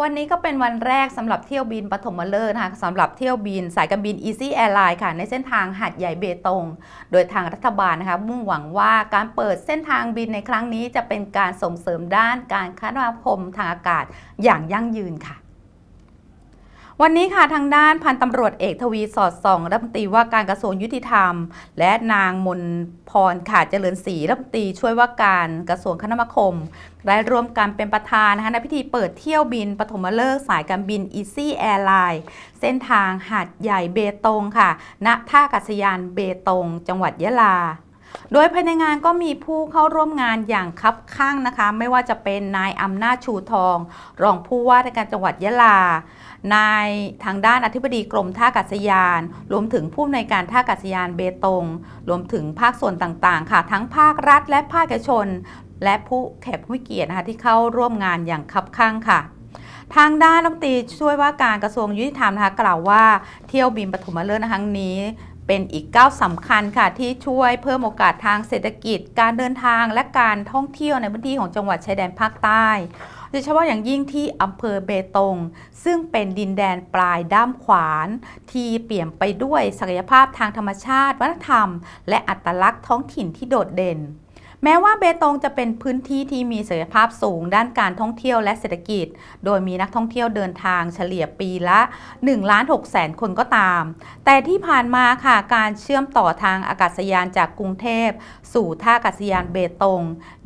วันนี้ก็เป็นวันแรกสำหรับเที่ยวบินปฐมฤกษ์นะคะสำหรับเที่ยวบินสายการบิน Easy Airline ค่ะ ในเส้นทางหัดใหญ่เบตง โดยทางรัฐบาลนะคะ มุ่งหวังว่าการเปิดเส้นทางบินในครั้งนี้จะเป็นการส่งเสริมด้านการคมนาคมทางอากาศอย่างยั่งยืนค่ะ วันนี้ค่ะทางด้านพันตำรวจเอกทวีสอดส่องรัฐมนตรีว่าการกระทรวงยุติธรรม และนางมนพรขาดเจริญศรีรัฐมนตรีช่วยว่าการกระทรวงคมนาคมได้ร่วมกันเป็นประธานนะคะในพิธีเปิดเที่ยวบินปฐมฤกษ์สายการบิน Easy Airline เส้นทางหาดใหญ่เบตงค่ะ ณท่าอากาศยานเบตง จังหวัดยะลา โดยภายในงานก็มีผู้เข้าร่วมงานอย่างคับข้างนะคะ ไม่ว่าจะเป็นนายอำนาจชูทอง รองผู้ว่าราชการจังหวัดยะลา นายทางด้านอธิบดีกรมท่าอากาศยาน รวมถึงผู้อำนวยการท่าอากาศยานเบตง รวมถึงภาคส่วนต่างๆ ค่ะ ทั้งภาครัฐและภาคเอกชน และผู้แขกผู้เกียรตินะคะที่เข้าร่วมงานอย่างคับข้างค่ะทางด้านรัฐมนตรีช่วยว่าการกระทรวงยุติธรรมนะคะกล่าวว่าเที่ยวบินปฐมฤกษ์ครั้งนี้ เป็นอีกก้าวสำคัญค่ะที่ช่วยเพิ่มโอกาสทางเศรษฐกิจ การเดินทางและการท่องเที่ยวในพื้นที่ของจังหวัดชายแดนภาคใต้โดยเฉพาะอย่างยิ่งที่อำเภอเบตง ซึ่งเป็นดินแดนปลายด้ามขวาน ที่เปี่ยมไปด้วยศักยภาพทางธรรมชาติ วัฒนธรรม และอัตลักษณ์ท้องถิ่นที่โดดเด่น แม้ว่าเบตงจะเป็นพื้นที่ที่มีศักยภาพสูงด้านการท่องเที่ยวและเศรษฐกิจ โดยมีนักท่องเที่ยวเดินทางเฉลี่ยปีละ1ล้าน6แสนคนก็ตาม แต่ที่ผ่านมาค่ะการเชื่อมต่อทางอากาศยานจากกรุงเทพ สู่ท่าอากาศยานเบตง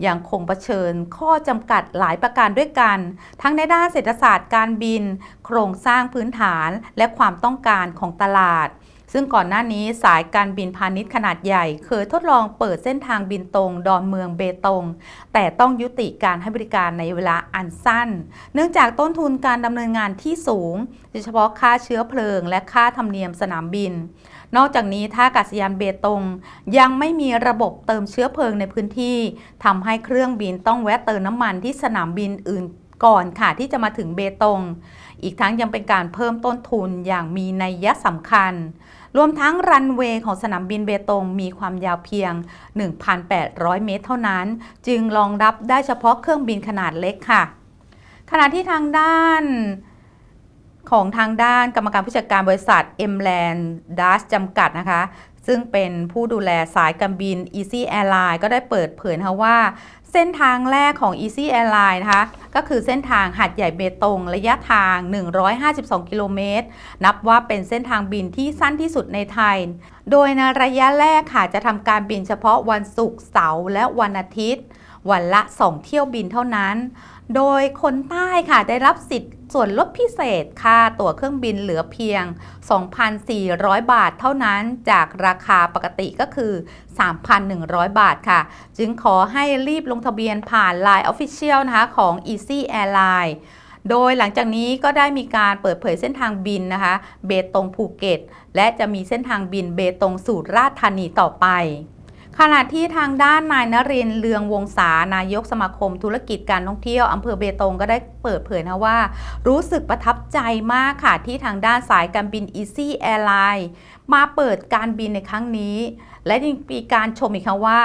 ยังคงเผชิญข้อจำกัดหลายประการด้วยกัน ทั้งในด้านเศรษฐศาสตร์การบิน โครงสร้างพื้นฐานและความต้องการของตลาด ซึ่งก่อนหน้านี้สายการบินพาณิชย์ขนาดใหญ่ เคยทดลองเปิดเส้นทางบินตรง ดอนเมืองเบตง แต่ต้องยุติการให้บริการในเวลาอันสั้น เนื่องจากต้นทุนการดำเนินงานที่สูง โดยเฉพาะค่าเชื้อเพลิง และค่าธรรมเนียมสนามบิน นอกจากนี้ท่าอากาศยานเบตง ยังไม่มีระบบเติมเชื้อเพลิงในพื้นที่ทำให้เครื่องบินต้องแวะเติมน้ำมันที่สนามบินอื่น ก่อนค่ะที่จะมาถึงเบตง อีกทั้งยังเป็นการเพิ่มต้นทุนอย่างมีนัยยะสำคัญ รวมทั้งรันเวย์ของสนามบินเบตงมีความยาวเพียง 1,800 เมตรเท่านั้น จึงรองรับได้เฉพาะเครื่องบินขนาดเล็กค่ะ ขณะที่ทางด้านของทางด้านกรรมการผู้จัดการบริษัท m l a n d d a s จำกัดนะคะ ซึ่งเป็นผู้ดูแลสายการบิน Easy Airline ก็ได้เปิดเผยนะว่า เส้นทางแรกของ Easy Airline นะคะ ก็คือเส้นทางหัดใหญ่เบตงระยะทาง 152 กิโลเมตร นับว่าเป็นเส้นทางบินที่สั้นที่สุดในไทย โดยในระยะแรกค่ะจะทำการบินเฉพาะวันศุกร์เสาร์และวันอาทิตย์ วันละ 2 เที่ยวบินเท่านั้น โดยคนใต้ค่ะได้รับสิทธิ์ส่วนลดพิเศษค่าตั๋วเครื่องบินเหลือเพียง 2,400 บาทเท่านั้นจากราคาปกติก็คือ 3,100 บาทค่ะ จึงขอให้รีบลงทะเบียนผ่าน Line Official นะคะของ Easy Airline โดยหลังจากนี้ก็ได้มีการเปิดเผยเส้นทางบินนะคะ เบตงภูเก็ต และจะมีเส้นทางบินเบตงสู่ราชธานีต่อไป ขณะที่ทางด้านนายนรินทร์เลืองวงศานายกสมาคมธุรกิจการท่องเที่ยวอำเภอเบตงก็ได้เปิดเผยนะว่า รู้สึกประทับใจมากค่ะ ที่ทางด้านสายการบิน Easy Airline มาเปิดการบินในครั้งนี้ และยังมีการชมอีกครั้งว่า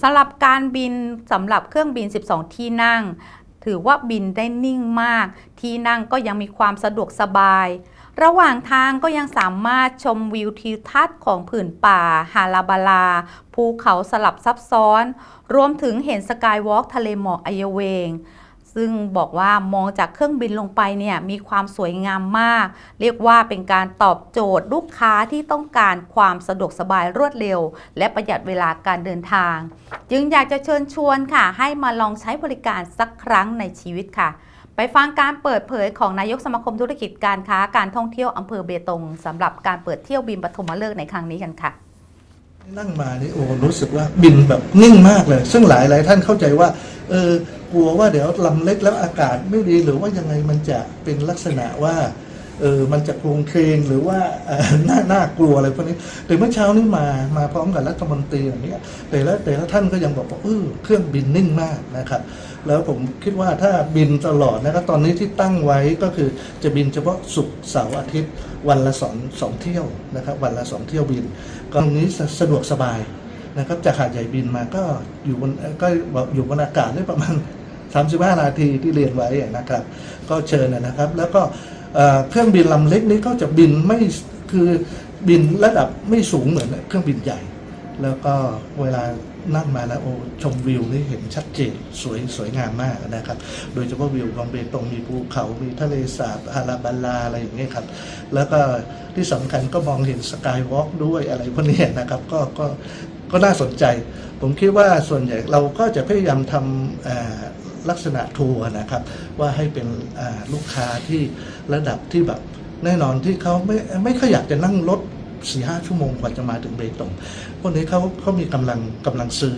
สำหรับการบินสำหรับเครื่องบิน 12 ที่นั่ง ถือว่าบินได้นิ่งมาก ที่นั่งก็ยังมีความสะดวกสบาย ระหว่างทางก็ยังสามารถชมวิวทิวทัศน์ของผืนป่า ฮาลาบาลา ภูเขาสลับซับซ้อน รวมถึงเห็นสกายวอล์กทะเลหมอกอเยเวง ซึ่งบอกว่ามองจากเครื่องบินลงไปเนี่ยมีความสวยงามมาก เรียกว่าเป็นการตอบโจทย์ลูกค้าที่ต้องการความสะดวกสบายรวดเร็ว และประหยัดเวลาการเดินทาง จึงอยากจะเชิญชวนค่ะ ให้มาลองใช้บริการสักครั้งในชีวิตค่ะ ไปฟังการเปิดเผยของนายกสมาคมธุรกิจการค้าการท่องเที่ยวอำเภอเบตงสำหรับการเปิดเที่ยวบินปฐมฤกษ์ในครั้งนี้กันค่ะ นั่งมานี่โอ้รู้สึกว่าบินแบบนิ่งมากเลย ซึ่งหลายหลายท่านเข้าใจว่า เออกลัวว่าเดี๋ยวลำเล็กแล้วอากาศไม่ดีหรือว่ายังไงมันจะเป็นลักษณะว่า เออมันจะโครงเคงหรือว่าเอ่อน่าน่ากลัวอะไรพวกนี้แต่เมื่อเช้านี้มามาพร้อมกับรัฐมนตรีอย่างเนี้ยแต่ละแต่ละท่านก็ยังบอกว่าเออเครื่องบินนิ่งมากนะครับ แล้วผมคิดว่าถ้าบินตลอดนะครับตอนนี้ที่ตั้งไว้ก็คือจะบินเฉพาะศุกร์เสาร์อาทิตย์วันละสองสองเที่ยวนะครับ วันละสองเที่ยวบินตรงนี้สะสะดวกสบายนะครับจากหาดใหญ่บินมาก็อยู่บนก็อยู่บนอากาศได้ประมาณ 35 นาทีที่เรียนไว้นะครับ ก็เชิญนะครับ แล้วก็ เครื่องบินลำเล็กนี้ก็จะบินไม่คือบินระดับไม่สูงเหมือนเครื่องบินใหญ่ แล้วก็เวลานั่งมาแล้วโอ้ชมวิวนี่เห็นชัดเจนสวยสวยงามมากนะครับ โดยเฉพาะวิวของเบตงมีภูเขา มีทะเลสาบฮาราบัลลาอะไรอย่างเงี้ยครับ แล้วก็ที่สำคัญก็มองเห็นสกายวอล์กด้วยอะไรพวกนี้นะครับ ก็ก็ก็น่าสนใจ ผมคิดว่าส่วนใหญ่เราก็จะพยายามทำอ่า ลักษณะทัวร์นะครับ ว่าให้เป็นลูกค้าที่ระดับที่แบบแน่นอนที่เขาไม่ไม่ค่อยอยากจะนั่งรถสี่ห้าชั่วโมงกว่าจะมาถึงเบตงพวกนี้เขาเขามีกำลังกำลังซื้อ